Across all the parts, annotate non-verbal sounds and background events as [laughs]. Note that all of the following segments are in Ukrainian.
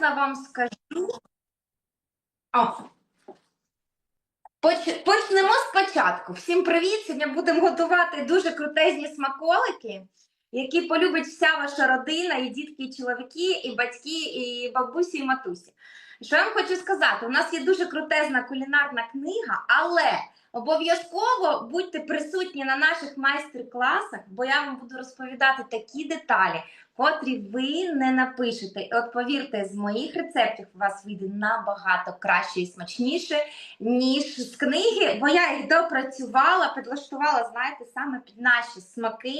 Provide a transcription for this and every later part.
чесно вам скажу. О. Поч- Почнемо спочатку. Всім привіт! Сьогодні будемо готувати дуже крутезні смаколики, які полюбить вся ваша родина, і дітки, і чоловіки, і батьки, і бабусі, і матусі. Що я вам хочу сказати? У нас є дуже крутезна кулінарна книга, але обов'язково будьте присутні на наших майстер-класах, бо я вам буду розповідати такі деталі, котрі ви не напишете. От повірте, з моїх рецептів у вас вийде набагато краще і смачніше, ніж з книги, бо я їх допрацювала, підлаштувала, знаєте, саме під наші смаки.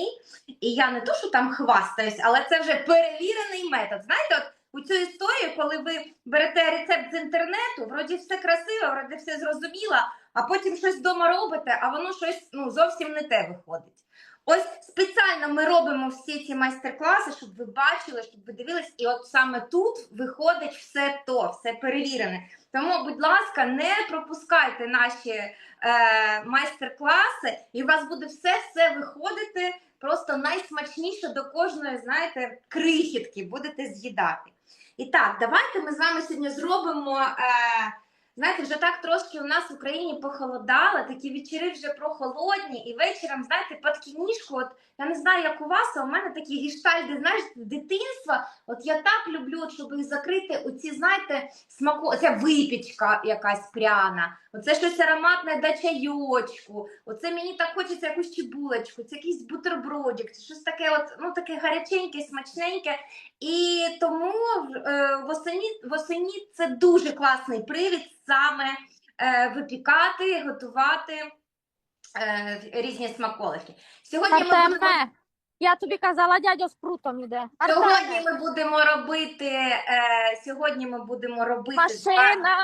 І я не то, що там хвастаюсь, але це вже перевірений метод. Знаєте, от у цю історію, коли ви берете рецепт з інтернету, вроді все красиво, вроді все зрозуміло, а потім щось вдома робите, а воно щось ну, зовсім не те виходить. Ось спеціально ми робимо всі ці майстер-класи, щоб ви бачили, щоб ви дивились, і от саме тут виходить все то, все перевірене. Тому, будь ласка, не пропускайте наші е, майстер-класи, і у вас буде все-все виходити просто найсмачніше до кожної, знаєте, крихітки будете з'їдати. І так, давайте ми з вами сьогодні зробимо. Е, Знаєте, вже так трошки у нас в Україні похолодало, такі вечори вже прохолодні, і вечором, знаєте, під кінішку, от я не знаю, як у вас, а у мене такі гіштальди, знаєш, дитинства. От я так люблю, щоб їх закрити оці, знаєте, смаку, оця випічка якась пряна, оце щось ароматне до чайочку, оце мені так хочеться якусь чебулечку, це якийсь бутербродик, це щось таке, от, ну таке гаряченьке, смачненьке. І тому е, восені, восені це дуже класний привід саме е, випікати, готувати е, різні смаколики. Сьогодні ми, будемо, Артеме, я тобі казала, дядя з прутом іде. сьогодні Артеме, ми будемо робити, е, сьогодні ми будемо робити з вами машина,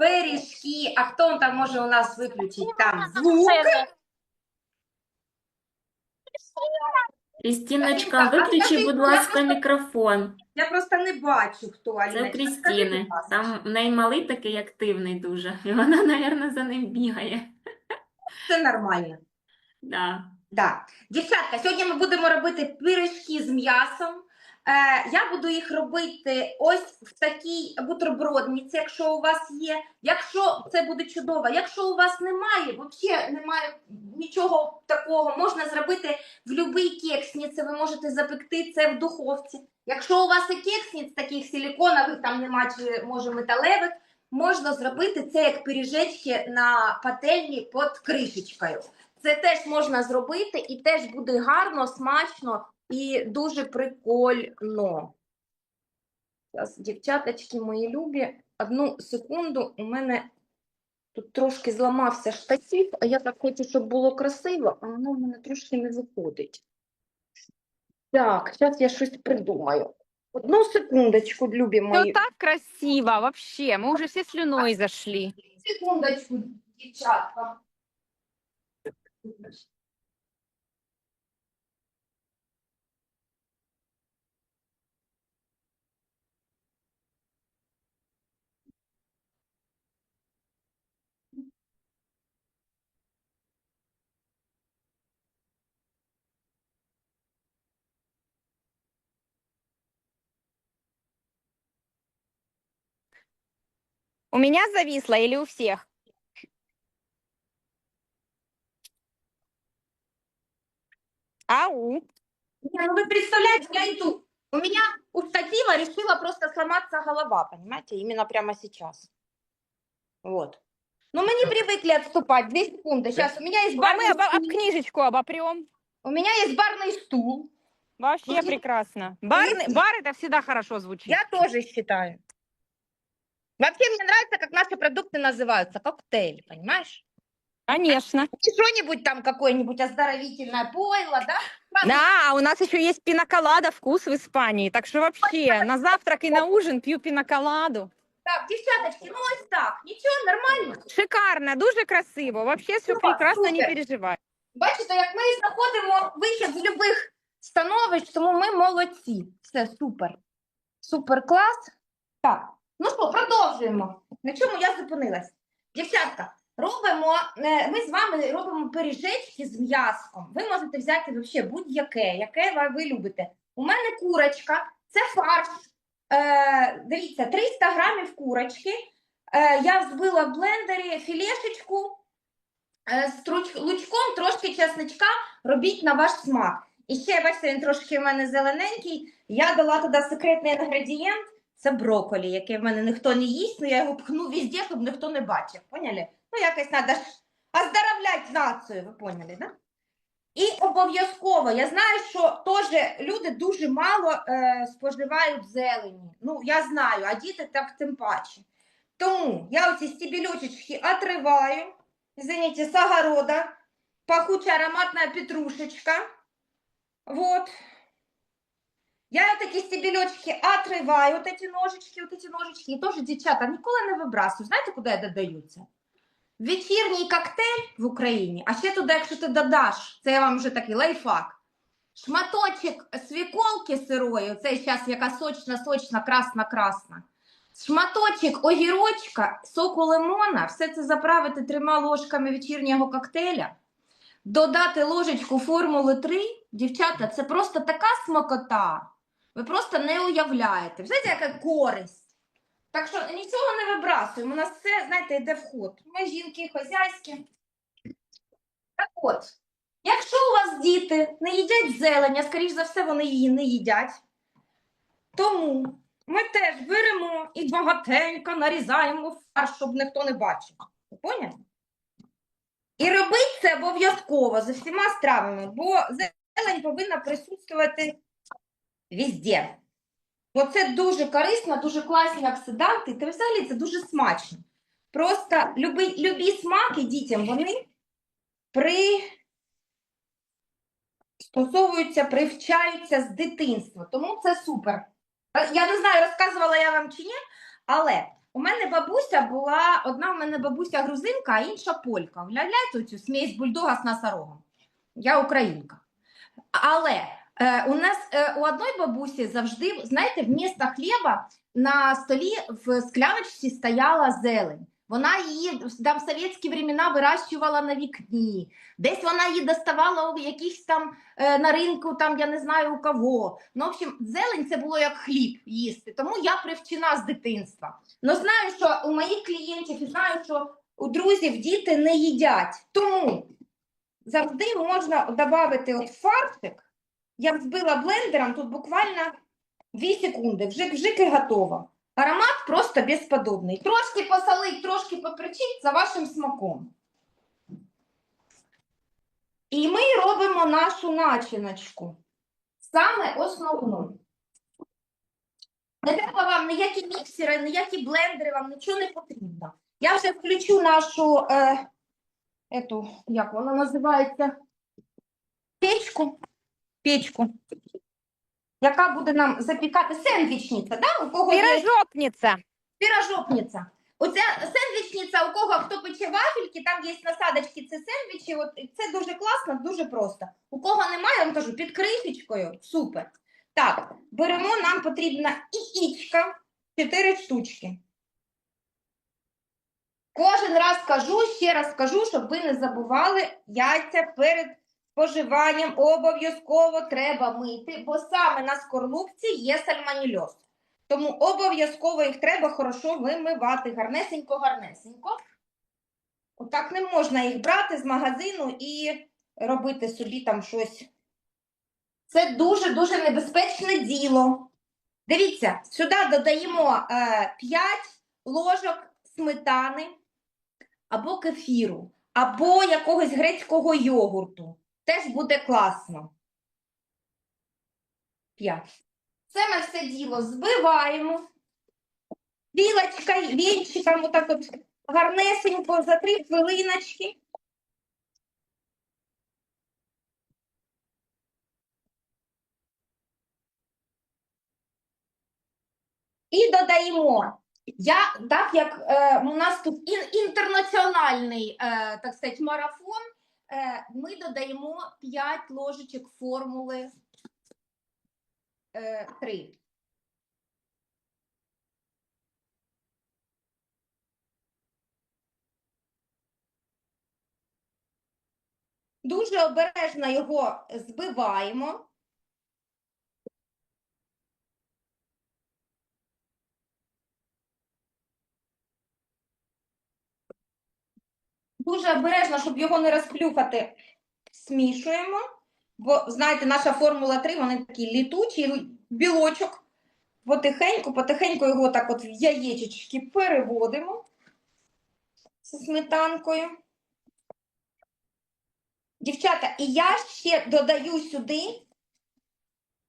пиріжки. А хто там може у нас виключить там звук? машина. Крістіночка, А виключи, скажи, будь ласка, мікрофон. Я просто не бачу, хто Це Аліночка. у Крістіни. Там в неї малий такий активний дуже. І вона, [laughs] мабуть, за ним бігає. Це нормально. Да. Да. Дівчатка, сьогодні ми будемо робити пиріжки з м'ясом. Е, я буду їх робити ось в такій бутербродниці, якщо у вас є. Якщо це буде чудово, якщо у вас немає, взагалі немає нічого такого, можна зробити в будь-якій кексниці, ви можете запекти це в духовці. Якщо у вас і кексниць таких силіконових, там нема чи може металевих, можна зробити це як пиріжечки на пательні під кришечкою. Це теж можна зробити і теж буде гарно, смачно і дуже прикольно. Зараз, дівчаточки мої любі, одну секунду, у мене тут трошки зламався штатив, а я так хочу, щоб було красиво, а воно в мене трошки не виходить. Так, зараз я щось придумаю. Одну секундочку, любі Все Ну так красиво, вообще. Мы уже все слюной зашли. Секундочку, дівчатка. У меня зависло или у всех? Ау. Ну вы представляете, я иду. У меня у штатива решила просто сломаться голова, понимаете, именно прямо сейчас. Вот. Но мы не привыкли отступать. Две секунды. Сейчас у меня есть А мы барный об стул. книжечку обопрем. У меня есть барный стул. Вообще Мгм. прекрасно. Бар, бар это всегда хорошо звучит. Я тоже считаю. Вообще мне нравится, как наши продукты называются. Коктейль, понимаешь? Конечно. Не что-нибудь там какое-нибудь оздоровительное пойло, да? Сразу Да, а у нас еще есть пиноколада вкус в Испании. Так что вообще на завтрак и на ужин пью пиноколаду. Так, дівчаточки, ну ось так. Нічого, нормально. Шикарно, дуже красиво. Вообще все Супер, прекрасно, не супер. переживай. Бачите, як ми знаходимо вихід з любих становищ, тому ми молодці. Все супер. Супер клас. Так, Ну що, продовжуємо. На чому я зупинилась? Дівчатка, робимо, е, ми з вами робимо пиріжечки з м'яском. Ви можете взяти вообще будь-яке, яке ви- любите. У мене курочка, це фарш Е, дивіться, 300 грамів курочки. Е, я взбила в блендері філешечку е, з лучком, трошки чесничка, робіть на ваш смак. І ще, бачите, він трошки в мене зелененький. Я дала туди секретний інгредієнт. Це брокколі, який в мене ніхто не їсть, але я його пхну везде, щоб ніхто не бачив. Поняли? Ну, якось треба оздоровляти націю, ви поняли, да? І обов'язково, я знаю, що теж люди дуже мало е, споживають зелені. Ну, я знаю, а діти так тим паче. Тому я оці стебелечечки отриваю, извините, с огорода, пахучая ароматная петрушечка. Вот. Я вот такі стебелечки отрываю, вот эти ножички, вот эти ножички. І теж, дівчата, ніколи не вибрасую. Знаєте, куди додаються? Вечірній коктейль в Україні, а ще туди, якщо ти додаш, це я вам вже такий лайфхак. Шматочок свіколки сирої, це зараз яка сочна, сочна, красна, красна. Шматочок огірочка, соку лимона, все це заправити трьома ложками вечірнього коктейля, додати ложечку формули 3. Дівчата, це просто така смакота. Ви просто не уявляєте. Знаєте, яка користь? Так що нічого не вибрасуємо. У нас все, знаєте, йде в ход. Ми жінки хозяйські. Так от, якщо у вас діти не їдять зелень, а скоріш за все, вони її не їдять. Тому ми теж беремо і багатенько нарізаємо фарш, щоб ніхто не бачив. Поняли? І робити це обов'язково з усіма стравами, бо зелень повинна присутствувати везде. Бо це дуже корисно, дуже класні оксиданти, та взагалі це дуже смачно. Просто любі, любі смаки дітям, вони при... стосовуються, привчаються з дитинства. Тому це супер. Я не знаю, розказувала я вам чи ні, але у мене бабуся була, одна в мене бабуся грузинка, а інша полька. Уявляєте цю смесь бульдога з носорогом? Я українка. Але у нас е, у одної бабусі завжди, знаєте, вмісто хліба на столі в скляночці стояла зелень. Вона її там в совєтські времена вирощувала на вікні. Десь вона її доставала у якихось там е, на ринку, там я не знаю у кого. Ну, в общем, зелень це було як хліб їсти. Тому я привчена з дитинства. Ну знаю, що у моїх клієнтів і знаю, що у друзів діти не їдять. Тому завжди можна додати от фаршик. Я взбила блендером, тут буквально 2 секунди, вжик-вжик і готово. Аромат просто безподобний. Трошки посолить, трошки поперчить за вашим смаком. І ми робимо нашу начиночку. Саме основну. Не треба вам ніякі міксери, ніякі блендери, вам нічого не потрібно. Я вже включу нашу, е, ету, як вона називається, печку. Печку. Яка буде нам запікати сендвічниця, да? у кого є Пирожопница. пірожопниця. Оця сендвічниця, у кого хто пече вафельки, там є насадочки, це сендвічі. От це дуже класно, дуже просто. У кого немає, я вам кажу, під кришечкою, супер. Так, беремо, нам потрібна яєчка, 4 штучки. Кожен раз кажу, ще раз кажу, щоб ви не забували яйця перед споживанням обов'язково треба мити, бо саме на скорлупці є сальмонельоз. Тому обов'язково їх треба хорошо вимивати гарнесенько-гарнесенько. Отак не можна їх брати з магазину і робити собі там щось. Це дуже-дуже небезпечне діло. Дивіться, сюди додаємо е, 5 ложок сметани або кефіру, або якогось грецького йогурту. Теж буде класно. 5. Це ми все діло збиваємо. Вілочка, вінчиком, отак от гарнесенько за 3 хвилиночки. І додаємо. Я, так як е, у нас тут ін, інтернаціональний, е, так сказати, марафон, ми додаємо 5 ложечок формули е, 3. Дуже обережно його збиваємо. Дуже обережно, щоб його не розплюхати, смішуємо. Бо, знаєте, наша формула 3, вони такі літучі, білочок. Потихеньку, потихеньку його так от в яєчечки переводимо з сметанкою. Дівчата, і я ще додаю сюди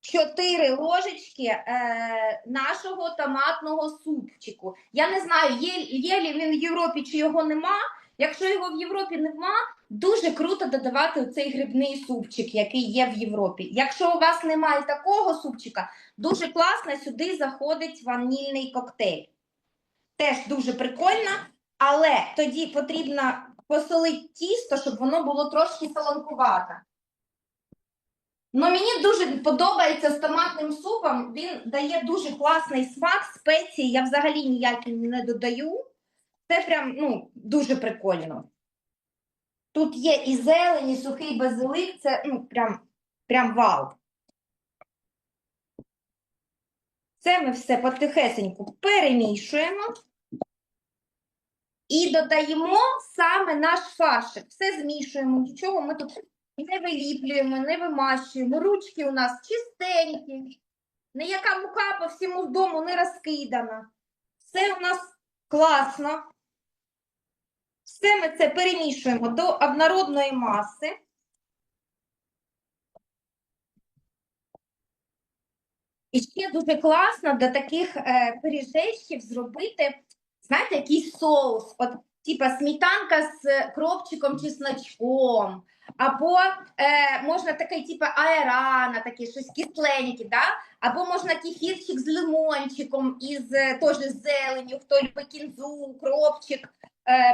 4 ложечки е, нашого томатного супчику. Я не знаю, є, є він в Європі чи його нема. Якщо його в Європі нема, дуже круто додавати цей грибний супчик, який є в Європі. Якщо у вас немає такого супчика, дуже класно сюди заходить ванільний коктейль. Теж дуже прикольно, але тоді потрібно посолити тісто, щоб воно було трошки солонкувате. Ну, мені дуже подобається з томатним супом. Він дає дуже класний смак, спеції. Я взагалі ніякі не додаю. Це прям ну, дуже прикольно. Тут є і зелень, і сухий базилик, це ну, прям, прям вау. Це ми все потихесеньку перемішуємо. І додаємо саме наш фаршик. Все змішуємо, нічого ми тут не виліплюємо, не вимащуємо. Ручки у нас чистенькі. Ніяка мука по всьому дому не розкидана. Все у нас класно. Все ми це перемішуємо до однородної маси. І ще дуже класно до таких е, пиріжечків зробити, знаєте, якийсь соус. От, типа сметанка з кропчиком чесночком. Або е, можна такий, типу, аерана, таке щось кисленьке, да? або можна кефірчик з лимончиком, із е, теж з зеленю, хто любить кінзу, кропчик,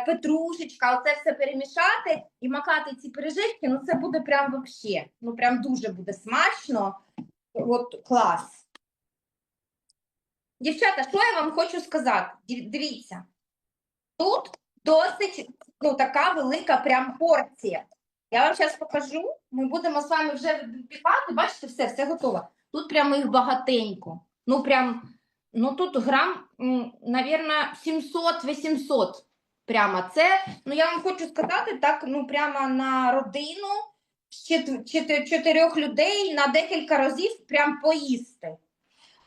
петрушечка, оце все перемішати і макати ці пиріжечки, ну це буде прям вообще, ну прям дуже буде смачно. От клас. Дівчата, що я вам хочу сказати? Дивіться, тут досить ну, така велика прям порція. Я вам зараз покажу. Ми будемо з вами вже випікати. Бачите, все, все готово. Тут прямо їх багатенько. Ну, прям, ну тут грам, м, навірно, 700-800. Прямо це. Ну, я вам хочу сказати, так, ну, прямо на родину чотирьох людей на декілька разів прям поїсти.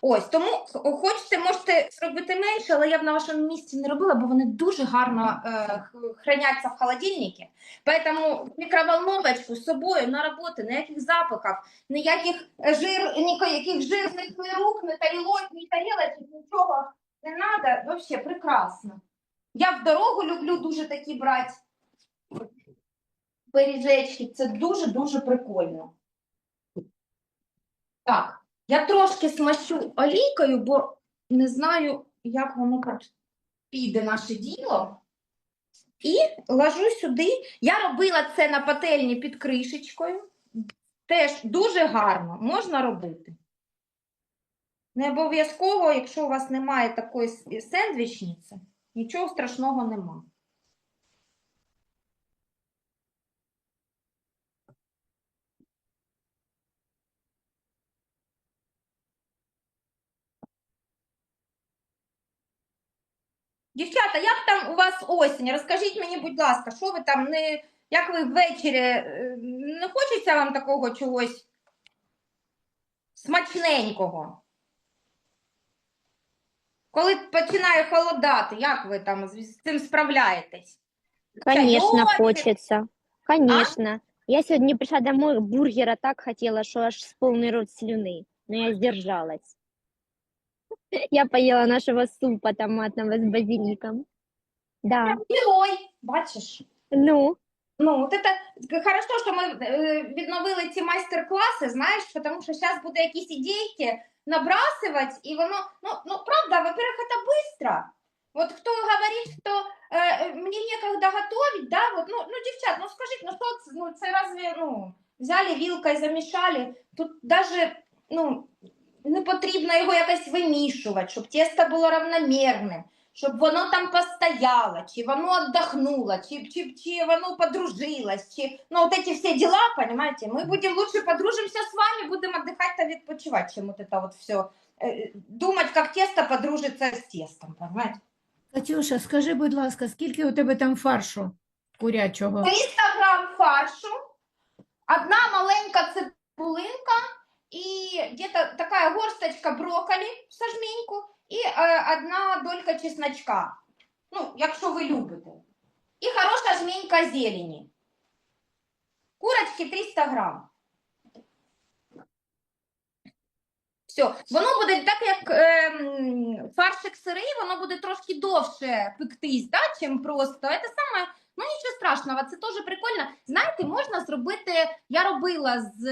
Ось, тому хочете, можете зробити менше, але я б на вашому місці не робила, бо вони дуже гарно е, храняться в холодильнику. Поэтому мікроволновочку з собою на роботу, ніяких запахів, ніяких жир, ніяких жирних рук, ні тарілок, ні тарілочок, нічого не треба. Вообще прекрасно. Я в дорогу люблю дуже такі брати пиріжечки. Це дуже-дуже прикольно. Так. Я трошки смащу олійкою, бо не знаю, як воно піде наше діло. І ложу сюди. Я робила це на пательні під кришечкою. Теж дуже гарно можна робити. Не обов'язково, якщо у вас немає такої сендвічниці, нічого страшного нема. Дівчата, як там у вас осінь? Розкажіть мені, будь ласка, що ви там не. Як ви ввечері е, не хочеться вам такого чогось смачненького? Коли починає холодати, як ви там з цим справляєтесь? Конечно, Чайочек. хочется. Конечно. Я сегодня пришла домой, бургера так хотела, что аж с полный рот слюны. Но я сдержалась. Я поела нашего супа томатного с базиликом. Да. Ой, бачиш? Ну, Ну, от це хорошо, що ми е, відновили ці майстер-класи, знаєш, тому що зараз буде якісь ідейки набрасувати, і воно, ну, ну правда, во-первых, это быстро. Вот кто говорит, что э, мне некогда готовить, да, вот, ну, ну, девчат, ну скажите, ну что, це, ну, це разве, ну, взяли вилкой, замішали, тут даже, ну, не потрібно його якось вимішувати, щоб тісто було равномірним, Щоб воно там постояло, чи воно отдохнуло, чи, чи, чи воно подружилось, чи, ну, вот эти все дела, понимаете, мы будем лучше подружимся с вами, будем отдыхать и відпочивать, чем вот это вот все, думать, как тесто подружится с тестом, понимаете? Катюша, скажи, будь ласка, скільки у тебе там фаршу? курячого? 300 грам фаршу, одна маленька цибулинка и где-то такая горсточка брокколи в и э, одна долька чесночка. Ну, якщо ви любите. І хороша жменька зелені. Курочки 300 грам. Все, воно буде так, як ем, фаршик сирий, воно буде трошки довше пектись, да, чим просто. Це саме Ну, нічого страшного, це теж прикольно. Знаєте, можна зробити. Я робила з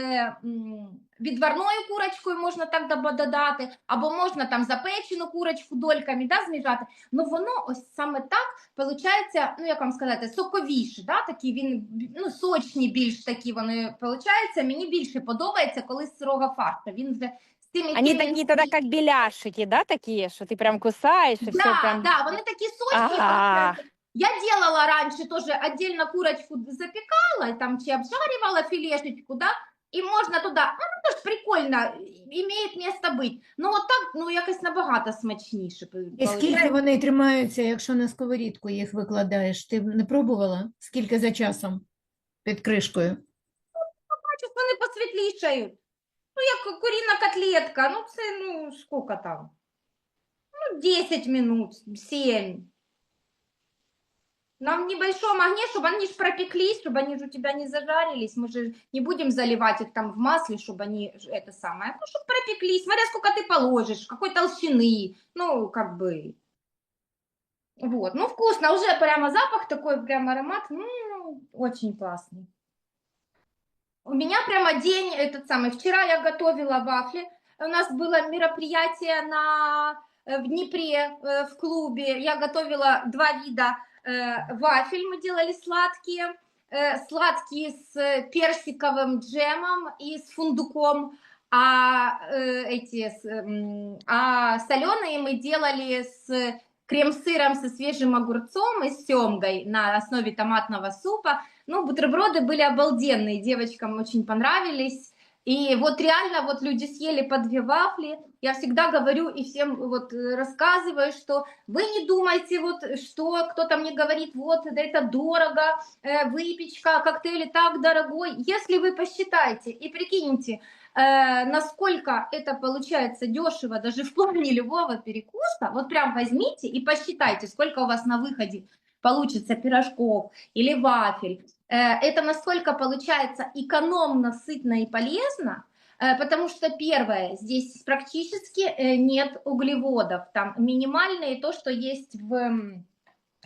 м, відварною курочкою, можна так додати, або можна там запечену курочку дольками да, зміжати. Ну воно ось саме так виходить, ну як вам сказати, соковіше, да, такі він ну, сочні більш такі вони виходить. Мені більше подобається, коли з сирого фарша. Він вже з тим, Они він такие тогда как беляшики, да, такие, что ты прям кусаешь и все Да, прям... да, вони такі сочні. Ага. Я делала раньше тоже отдельно курочку запекала, там чи обжаривала филешечку, да, и можно туда, ну, ну тоже прикольно, имеет место быть. Ну, вот так, ну, якось набагато смачніше. І скільки вони тримаються, якщо на сковорідку їх викладаєш? Ти не пробувала? Скільки за часом під кришкою? Бачиш, вони посвітлішають. Ну, як куріна котлетка, ну, це, ну, сколько там? Ну, 10 минут, 7. На небольшом огне, чтобы они ж пропеклись, чтобы они же у тебя не зажарились. Мы же не будем заливать их там в масле, чтобы они это самое. Ну, чтобы пропеклись. Смотря сколько ты положишь, какой толщины. Ну, как бы. Вот. Ну, вкусно. Уже прямо запах такой, прям аромат. М, очень классный. У меня прямо день этот самый. Вчера я готовила вафли. У нас было мероприятие на, э, в Днепре, э, в клубе. Я готовила два вида вафель. Мы делали сладкие. Э, Сладкие с э, персиковым джемом и с фундуком. А э, эти, а соленые мы делали с крем-сыром со свежим огурцом и семгой на основе томатного супа. Ну, бутерброды были обалденные, девочкам очень понравились. И вот реально вот люди съели по две вафли. Я всегда говорю и всем вот э, рассказываю, что вы не думайте вот, что кто-то мне говорит, вот да это дорого, э, выпечка, коктейли так дорогой. Если вы посчитаете и прикинете, э, насколько это получается дешево даже в плане [laughs] любого перекуса, вот прям возьмите и посчитайте, сколько у вас на выходе получится пирожков или вафель. Э, Это насколько получается экономно, сытно и полезно, э, потому что первое, здесь практически э, нет углеводов, там минимальные то, что есть в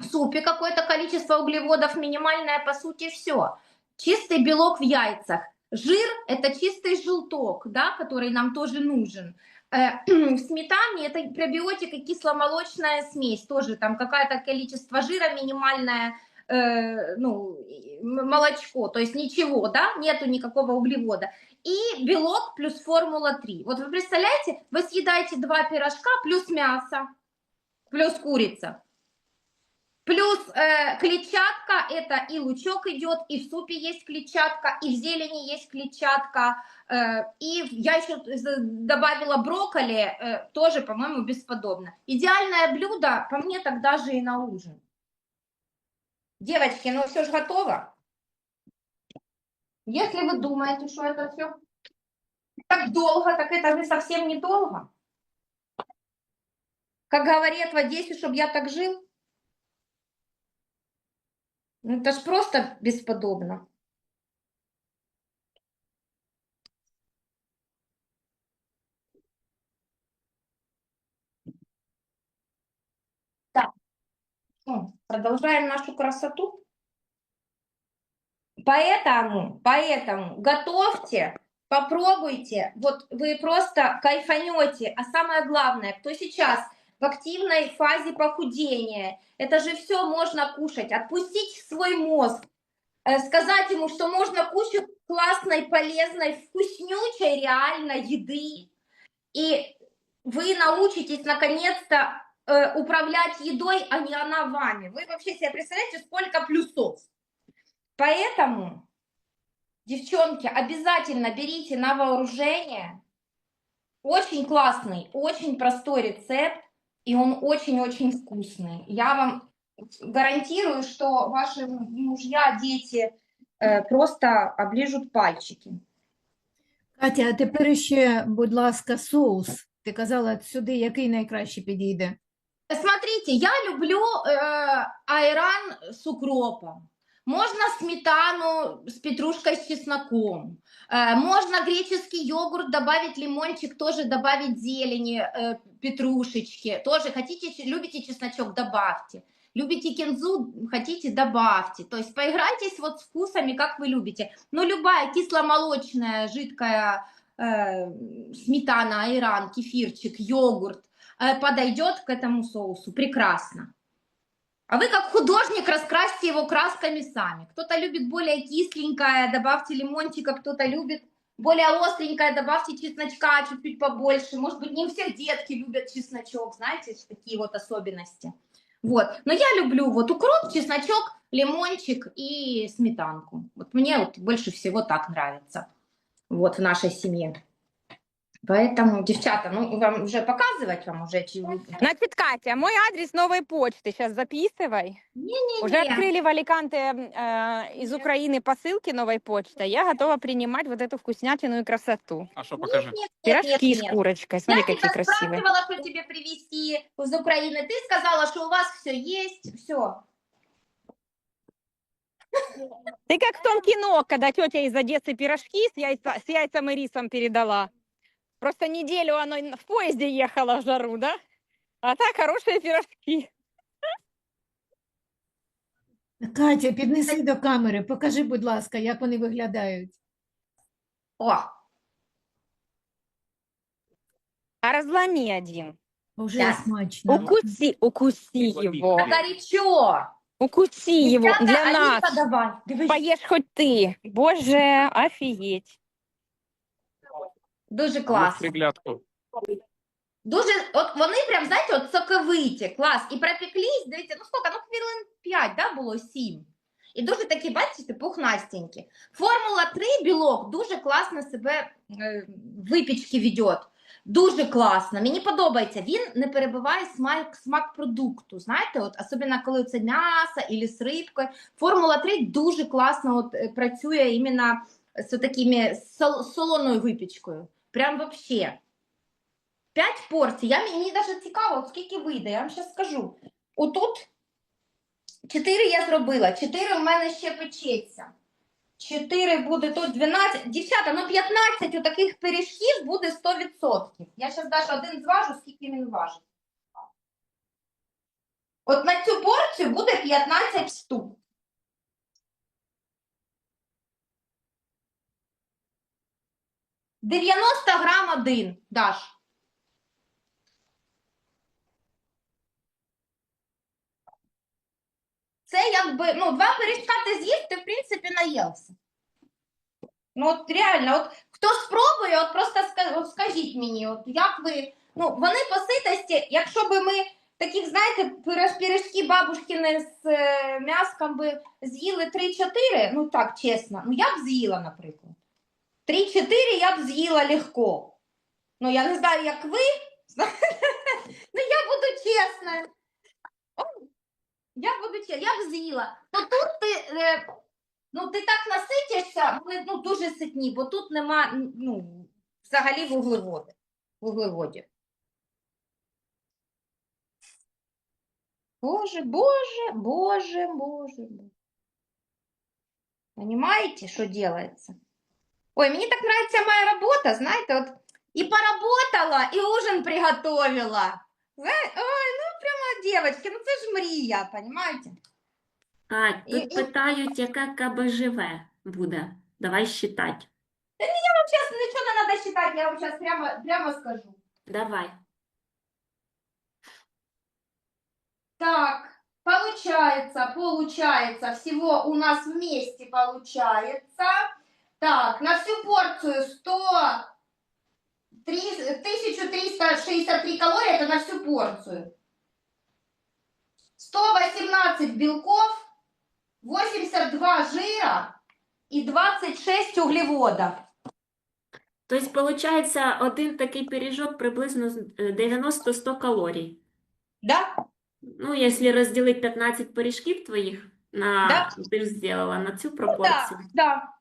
супе, какое-то количество углеводов, минимальное по сути все. Чистый белок в яйцах. Жир – это чистый желток, да, который нам тоже нужен. Э, [clears throat] В сметане это пробиотик и кисломолочная смесь, тоже там какое-то количество жира минимальное, э, ну, молочко, то есть ничего, да, нету никакого углевода. И белок плюс формула 3. Вот вы представляете, вы съедаете два пирожка плюс мясо, плюс курица. Плюс э, клетчатка, это и лучок идет, и в супе есть клетчатка, и в зелени есть клетчатка, э, и я еще добавила брокколи, э, тоже, по-моему, бесподобно. Идеальное блюдо, по мне, тогда же и на ужин. Девочки, ну все же готово. Если вы думаете, что это все так долго, так это же совсем недолго. Как говорят в Одессе, чтобы я так жил. Ну, это ж просто бесподобно. Так, продолжаем нашу красоту. Поэтому, поэтому готовьте, попробуйте, вот вы просто кайфанете. А самое главное, кто сейчас активной фазе похудения, это же все можно кушать, отпустить свой мозг, э, сказать ему, что можно кушать классной, полезной, вкуснючей реально еды, и вы научитесь наконец-то э, управлять едой, а не она вами. Вы вообще себе представляете, сколько плюсов? Поэтому, девчонки, обязательно берите на вооружение. Очень классный, очень простой рецепт, и он очень-очень вкусный. Я вам гарантирую, что ваши мужья, дети э, просто оближут пальчики. Катя, а тепер ще, будь ласка, соус. Ти казала, сюди який найкраще підійде? Смотрите, я люблю э, айран с укропом. Можно сметану с петрушкой с чесноком. Э, можно греческий йогурт добавить, лимончик, тоже добавить зелени, э, петрушечки. Тоже хотите, любите чесночок, добавьте. Любите кинзу, хотите, добавьте. То есть поиграйтесь вот с вкусами, как вы любите. Но любая кисломолочная, жидкая э, сметана, айран, кефирчик, йогурт, э, подойдет к этому соусу прекрасно. А вы как художник раскрасьте его красками сами. Кто-то любит более кисленькое, добавьте лимончика, кто-то любит более остренькое, добавьте чесночка чуть-чуть побольше. Может быть, не все детки любят чесночок, знаете, такие вот особенности. Вот. Но я люблю вот укроп, чесночок, лимончик и сметанку. Вот мне вот больше всего так нравится. Вот в нашей семье. Поэтому, девчата, ну вам уже показывать вам уже чего? Значит, Катя, мой адрес новой почты сейчас записывай. Уже открыли в Аликанте э, из Украины посылки новой почты. Я готова принимать вот эту вкуснятину и красоту. А что, покажи. Нет, нет, Пирожки нет, с нет. курочкой. Смотри, Я какие красивые. спрашивала, что тебе привезти из Украины. Ты сказала, что у вас все есть, все. Ты как в том кино, когда тетя из Одессы пирожки с, яйца, с яйцем и рисом передала. Просто неделю оно в поезде ехало в жару, да? А так хорошие пирожки. Катя, піднеси до камери, покажи, будь ласка, як вони виглядають. О, А разломи один. Уже Да. смачно. Укуси, укуси его. это горячо. Укуси его для Алиса, нас. давай. Дивись. Поешь хоть ты. Боже, офигеть. Дуже класно. приглядку. Дуже, от вони прям, знаєте, от соковиті, клас. І пропеклись, дивіться, ну скільки, ну хвилин 5, да, було 7. І дуже такі, бачите, пухнастенькі. Формула 3 білок дуже класно себе е, випічки веде. Дуже класно. Мені подобається. Він не перебиває смак, смак продукту. Знаєте, от, особливо коли це м'ясо або з рибкою. Формула 3 дуже класно от, е, працює іменно з такими сол, солоною випічкою. Прям вообще. П'ять порцій. Я, мені навіть цікаво, от скільки вийде, я вам зараз скажу. Отут 4 я зробила, 4 в мене ще печеться. 4 буде тут 12. Дівчата, ну 15 у таких пиріжків буде 100%. Я зараз навіть один зважу, скільки він важить. От на цю порцію буде 15 штук. Дев'яносто грам один, Даш. Це якби, ну, два пиріжка ти з'їв, ти, в принципі, наївся. Ну, от реально, от хто спробує, от просто от скажіть мені, от як ви, ну, вони по ситості, якщо би ми таких, знаєте, пиріжки бабушкини з е, м'яском би з'їли 3-4, ну так, чесно, ну я б з'їла, наприклад. 3-4 я б з'їла легко. Ну, я не знаю, як ви. Ну, я буду чесна. Я буду чесна, я б з'їла. То тут ти, е, ну, ти так наситишся, вони ну, дуже ситні, бо тут нема ну, взагалі вуглеводи. вуглеводів. Боже, боже, боже, боже. Понимаете, что делается? Ой, мне так нравится моя работа, знаете, вот и поработала, и ужин приготовила. Знаете, ой, ну прямо девочки, ну це ж мрія, понимаете? Кать, І- тут і- питають, яка КБЖВ буде. Давай считать. Вам сейчас ничего не надо считать, я вам сейчас прямо, прямо скажу. Давай. Так, получается, получается, всего у нас вместе получается. Так, на всю порцию 100, 1363 калории, это на всю порцию. 118 белков, 82 жира и 26 углеводов. Тобто, виходить, один такий пиріжок приблизно е, 90-100 калорій. Да? Ну, якщо розділити 15 пиріжків твоїх на, Да. ж зробила на цю Так, пропорцію, да.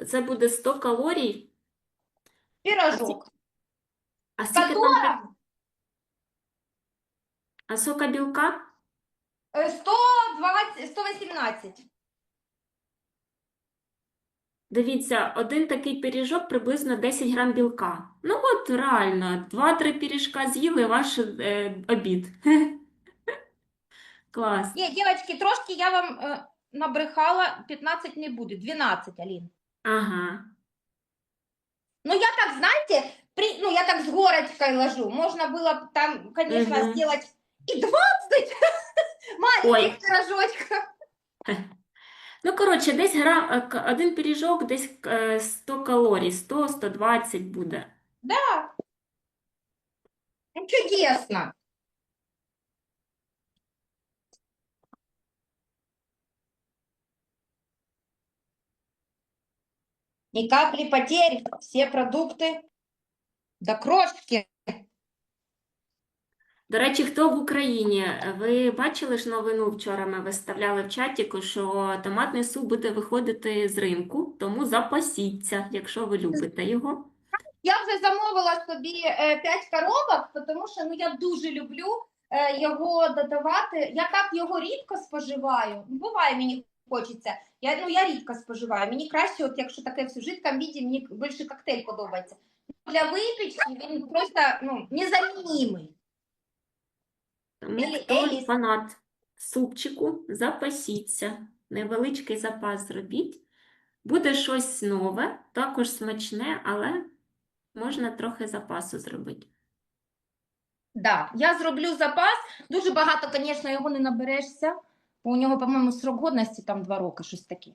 То це буде 100 калорій. Пірожок. А скільки там? А сока білка? е, 120, 118. Дивіться, один такий пиріжок приблизно 10 грам білка. Ну от реально, 2-3 пиріжка з'їли ваш е, обід. [laughs] Клас. Ні, дівчатки, трошки я вам е, набрехала, 15 не буде, 12, Алін. Ага. Ну, я так, знаете, при, ну, я так с горочкой ложу. Можно было б там, конечно, Мгм. сделать и 20 [laughs] маленьких пирожочков. [laughs] Ну, коротше, десь грам, е, к- один пиріжок, десь е, 100 калорій, 100-120 буде. Да. Ну, Чудесно. Ни капли потерь, все продукты до крошки. До речі, хто в Україні? Ви бачили ж новину вчора ми виставляли в чаті, що томатний суп буде виходити з ринку, тому запасіться, якщо ви любите його. Я вже замовила собі 5 коробок, тому що ну, я дуже люблю е, його додавати. Я так його рідко споживаю. Буває, мені хочеться. Я, ну, я рідко споживаю. Мені краще, от якщо таке в жидкому віді, мені більше коктейль подобається. Для випічки він просто ну, незамінімий. Тому хто фанат супчику, запасіться. Невеличкий запас зробіть. Буде щось нове, також смачне, але можна трохи запасу зробити. Да, я зроблю запас. Дуже багато, звісно, його не наберешся. У нього, по-моєму, срок годності там 2 роки, щось таке.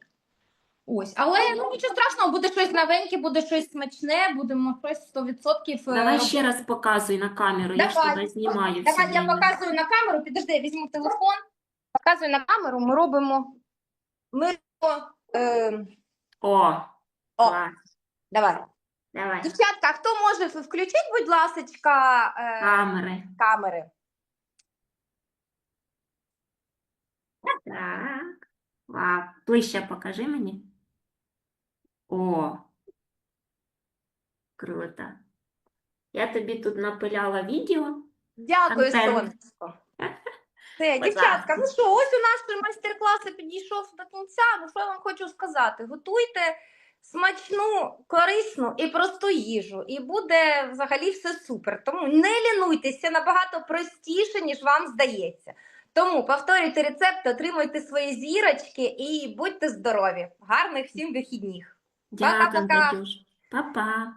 Ось, але ну нічого страшного, буде щось новеньке, буде щось смачне, будемо щось 100% е, Давай ще раз показуй на камеру, я ж тебе знімаю Давай я показую на камеру. Підожди, я візьму телефон. Показую на камеру. Ми робимо. Ми робимо, е, О, О. клас. давай. Давай. Дівчатка, хто може включіть, будь ласочка, е, Камери. камери? Так. Вау. Ближче покажи мені. О. Круто. Я тобі тут напиляла відео. Дякую, Контент. сонечко. [laughs] Все, дівчатка, ну що, ось у нас майстер-клас підійшов до кінця. Ну що я вам хочу сказати? Готуйте смачну, корисну і просту їжу, і буде взагалі все супер. Тому не лінуйтеся набагато простіше, ніж вам здається. Тому повторюйте рецепт, отримуйте свої зірочки і будьте здорові. Гарних всім вихідних. Дякую, Пока-пока. Надюш. Па-па.